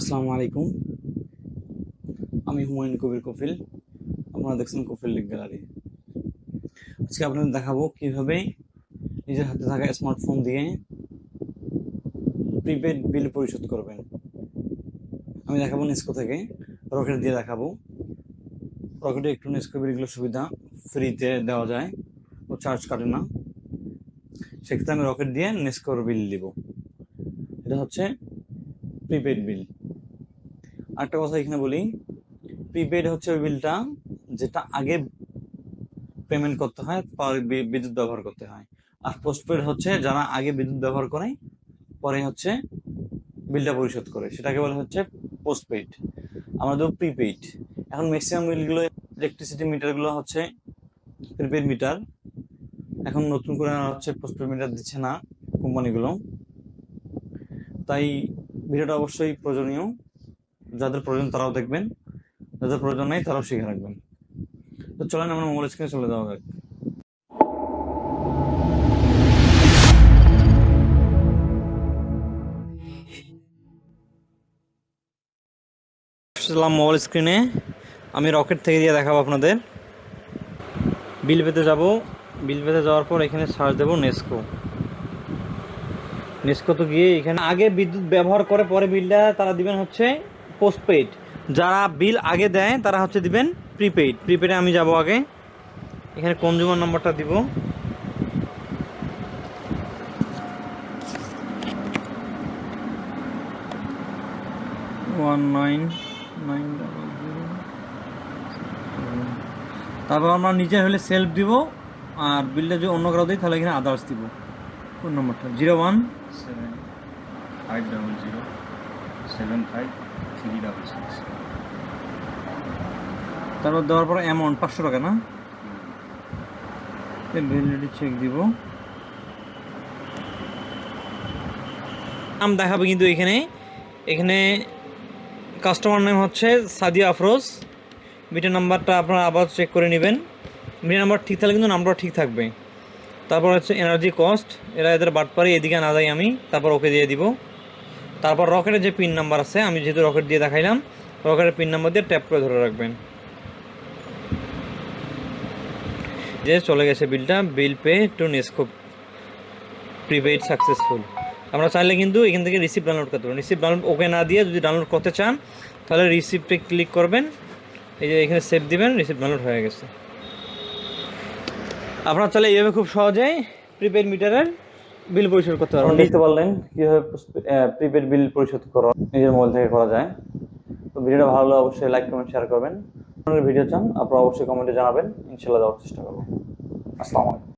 আসসালামু আলাইকুম। আমি হুমায়ুন কবির কফিল। আপনারা দেখছেন কফিল লিগ গ্যালারি। আজকে আপনাদের দেখাবো কীভাবে নিজের হাতে থাকা স্মার্টফোন দিয়ে প্রিপেড বিল পরিশোধ করবেন। আমি দেখাবো নেস্কো থেকে। রকেট দিয়ে দেখাবো। রকেটে একটু নেস্কো বিলগুলো সুবিধা ফ্রিতে দেওয়া যায়, ও চার্জ কাটে না। সেক্ষেত্রে আমি রকেট দিয়ে নেস্কোর বিল দিব। এটা হচ্ছে প্রিপেড বিল। আরেকটা কথা এখানে বলি। প্রিপেড হচ্ছে ওই বিলটা যেটা আগে পেমেন্ট করতে হয়, পরে বিদ্যুৎ ব্যবহার করতে হয়। আর পোস্টপেড হচ্ছে যারা আগে বিদ্যুৎ ব্যবহার করে, পরে হচ্ছে বিলটা পরিশোধ করে। সেটাকে বলা হচ্ছে পোস্টপেড আমাদের প্রিপেইড এখন ম্যাক্সিমাম বিলগুলো ইলেকট্রিসিটি মিটারগুলো হচ্ছে প্রিপেড মিটার এখন নতুন করে হচ্ছে পোস্টপেড মিটার দিচ্ছে না কোম্পানিগুলো তাই ভিডিওটা অবশ্যই প্রয়োজনীয়। যাদের প্রয়োজন তারাও দেখবেন, যাদের প্রয়োজন নেই তারাও শিখে রাখবেন। তো চলেন আমরা মোবাইল স্ক্রিনে চলে যাওয়া যাক। আসলাম মোবাইল স্ক্রিনে আমি রকেট থেকে দিয়ে দেখাবো আপনাদের। বিল পেতে যাব। বিল পেতে যাওয়ার পর এখানে সার্চ দেবো নেস্কো নেস্কো তো গিয়ে এখানে আগে বিদ্যুৎ ব্যবহার করে পরে বিলটা তারা দিবেন হচ্ছে পোস্টপেড যারা বিল আগে দেয় তারা হচ্ছে দিবেন প্রিপেইড প্রিপেডে আমি যাব আগে। এখানে কনজিউমার নাম্বারটা দিব। One nine nine double zero তারপর আমরা নিজে হলে সেলফ দিব আর বিলটা যদি অন্য কারও দিই তাহলে এখানে আদার্স দিব। কোন নম্বরটা zero one seven five double zero seven five three double six তারপর দেওয়ার পর অ্যামাউন্ট পাঁচশো টাকা না? ভ্যালিডিটি চেক দিব। নাম দেখাবে কিন্তু এখানে। এখানে কাস্টমার নেম হচ্ছে সাদিয়া আফরোজ। মিটার নাম্বারটা আপনারা আবার চেক করে নেবেন। মিটার নাম্বার ঠিক থাকলে কিন্তু নাম্বার ঠিক থাকবে। তারপর হচ্ছে এনার্জি কস্ট এরা এদের বাট পারি এদিকে না যাই আমি। তারপর ওকে দিয়ে দিব। তারপর রকেটের যে পিন নাম্বার আছে, আমি যেহেতু রকেট দিয়ে দেখাইলাম, রকেটের পিন নাম্বার দিয়ে ট্যাপ করে ধরে রাখবেন। যে চলে গেছে বিলটা, bill pay to NESCO prepaid successful আমরা চাইলে কিন্তু এখান থেকে রিসিপ্ট ডাউনলোড করতে পারেন রিসিপ্ট ডাউনলোড ওকে না দিয়ে যদি ডাউনলোড করতে চান, তাহলে রিসিপ্টে ক্লিক করবেন। এই যে এখানে সেভ দিবেন রিসিপ্ট ডাউনলোড হয়ে গেছে। আপনারা চাইলে এইভাবে খুব সহজেই প্রিপেড মিটারের বিল পরিশোধ করতে পারবেন দেখতে পারলেন কীভাবে প্রিপেড বিল পরিশোধ করা, নিজের মোবাইল থেকে করা যায়। তো ভিডিওটা ভালো লাগলে অবশ্যই লাইক কমেন্ট শেয়ার করবেন। ভিডিও চান, আপনারা অবশ্যই কমেন্টে জানাবেন ইনশাল্লাহ দেওয়ার চেষ্টা করব। আসসালামু আলাইকুম।